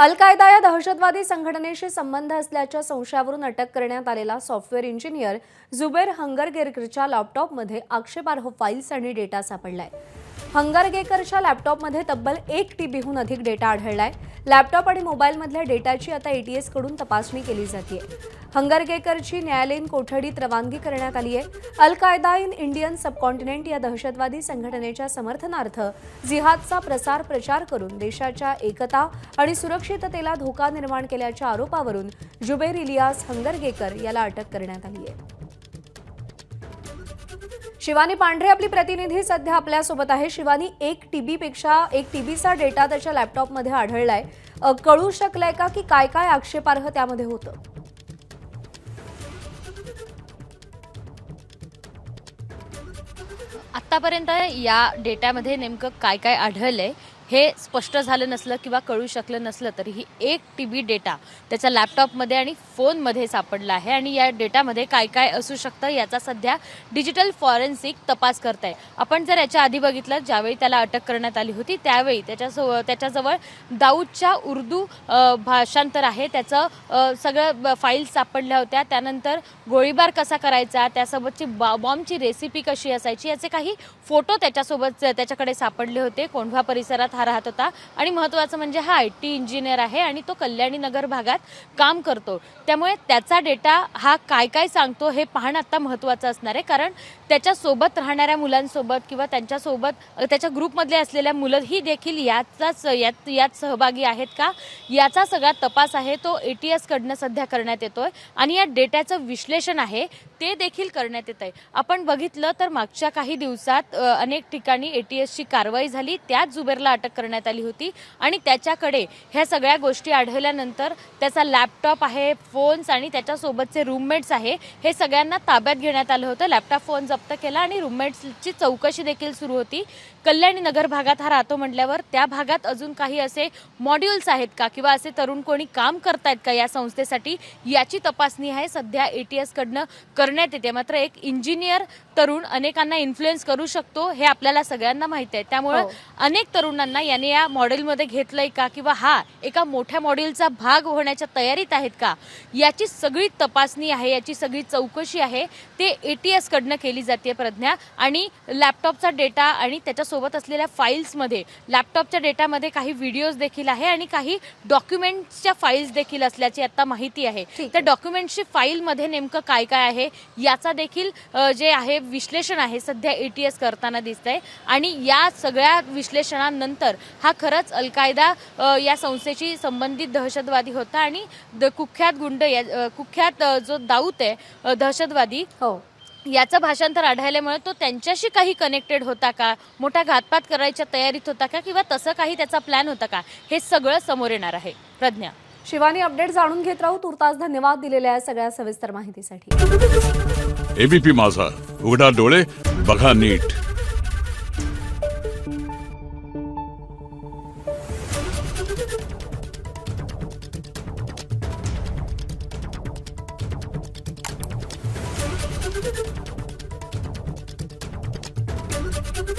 अल कायदा या दहशतवादी संघटनेशी संबंध असल्याच्या संशयावरून अटक करण्यात आलेला सॉफ्टवेअर इंजिनियर जुबेर हंगरगेरकरच्या लॅपटॉपमध्ये आक्षेपार्ह फाईल्स आणि डेटा सापडलाय. हंगरगेकरच्या लॅपटॉपमध्ये तब्बल एक टीबीहून अधिक डेटा आढळलाय. लॅपटॉप आणि मोबाईलमधल्या डेटाची आता एटीएसकडून तपासणी केली जाते हंगरगेकरची न्यायालयीन कोठडीत रवानगी करण्यात आली आहे अल कायदा इन इंडियन सबकॉन्टिनेंट या दहशतवादी संघटनेच्या समर्थनार्थ जिहादचा प्रसार प्रचार करून देशाच्या एकता आणि सुरक्षिततेला धोका निर्माण केल्याच्या आरोपावरून जुबेर इलियास हंगरगेकर याला अटक करण्यात आली आहे शिवानी पांढरे आपली प्रतिनिधी सध्या आपल्यासोबत आहे. शिवानी एक टीबी पेक्षा एक टीबीचा डेटा त्याच्या लॅपटॉपमध्ये आढळलाय. कळू शकलंय का की काय काय आक्षेपार्ह त्यामध्ये होतं? आत्तापर्यंत या डेटामध्ये नेमकं काय काय आढळलंय? हे स्पष्ट झालं नसलं किंवा कळू शकलं नसलं तरीही एक टी बी डेटा त्याच्या लॅपटॉपमध्ये आणि फोनमध्ये सापडला आहे. आणि या डेटामध्ये काय काय असू शकतं याचा सध्या डिजिटल फॉरेन्सिक तपास करत आहे आपण जर याच्या आधी बघितलं ज्यावेळी त्याला अटक करण्यात आली होती त्यावेळी त्याच्यासो त्याच्याजवळ दाऊदच्या उर्दू भाषांतर आहे. त्याचं सगळं ब- फाईल्स सापडल्या होत्या. त्यानंतर गोळीबार कसा करायचा त्यासोबतची बा बॉम्बची रेसिपी कशी असायची याचे काही फोटो त्याच्यासोबत त्याच्याकडे सापडले होते. कोंढवा परिसरात हा राहत होता. आणि महत्त्वाचं म्हणजे हा आय टी इंजिनियर आहे आणि तो कल्याणी नगर भागात काम करतो. त्यामुळे त्याचा डेटा हा काय काय सांगतो हे पाहणं आत्ता महत्त्वाचं असणार आहे. कारण त्याच्यासोबत राहणाऱ्या मुलांसोबत किंवा त्यांच्यासोबत त्याच्या ग्रुपमधले असलेल्या मुलंही देखील याचाच यात यात सहभागी आहेत का? याचा सगळा तपास आहे. तो ए टी एसकडनं सध्या करण्यात येतो आहे आणि या डेटाचं विश्लेषण आहे ते देखील करण्यात येत आहे. आपण बघितलं तर मागच्या काही दिवसात अनेक ठिकाणी ए टी एसची कारवाई झाली. त्याच जुबेरला अटक करण्यात आली होती. आणि त्याच्याकडे ह्या सगळ्या गोष्टी आढळल्यानंतर त्याचा लॅपटॉप आहे फोन्स आणि त्याच्यासोबतचे रूममेट्स आहे हे सगळ्यांना ताब्यात घेण्यात आलं होतं. लॅपटॉप फोन जप्त केला आणि रूममेट्सची चौकशी देखील सुरू होती. कल्याणी नगर भागात हा राहतो म्हटल्यावर त्या भागात अजून काही असे मॉड्यूल्स आहेत का किंवा असे तरुण कोणी काम करतायत का या संस्थेसाठी? याची तपासणी आहे. सध्या ए टी एसकडनं करण्यात येते. मात्र एक इंजिनियर तरुण अनेकांना इन्फ्लुएन्स करू शकतो हे आपल्याला सगळ्यांना माहिती आहे. त्यामुळे हो. अनेक तरुणांना याने या मॉडेलमध्ये घेतलंय का? किंवा हा एका मोठ्या मॉडेलचा भाग होण्याच्या तयारीत आहेत का? याची सगळी तपासणी आहे याची सगळी चौकशी आहे. ते ए टी एसकडनं केली जाते प्रज्ञा. आणि लॅपटॉपचा डेटा आणि त्याच्यासोबत असलेल्या फाईल्समध्ये लॅपटॉपच्या डेटामध्ये काही व्हिडिओज देखील आहे आणि काही डॉक्युमेंट्सच्या फाईल्स देखील असल्याची आता माहिती आहे. त्या डॉक्युमेंट्सची फाईलमध्ये नेमकं काय काय आहे याचा देखील जे आहे विश्लेषण आहे सध्या ए टी एस करताना दिसतंय. आणि या सगळ्या विश्लेषणानंतर हा खरंच अल कायदा या संस्थेशी संबंधित दहशतवादी होता आणि द कुख्यात गुंड या कुख्यात जो दाऊत आहे दहशतवादी हो. याचं भाषांतर आढळल्यामुळे तो त्यांच्याशी काही कनेक्टेड होता का? मोठा घातपात करायच्या तयारीत होता का? किंवा तसं काही त्याचा प्लॅन होता का? हे सगळं समोर येणार आहे. प्रज्ञा. शिवानी अपडेट जाणून घेत राहू. तुर्तास धन्यवाद दिलेल्या या सगळ्या सविस्तर माहितीसाठी. एबीपी माझा. उघडा डोळे बघा नीट. 登録決定!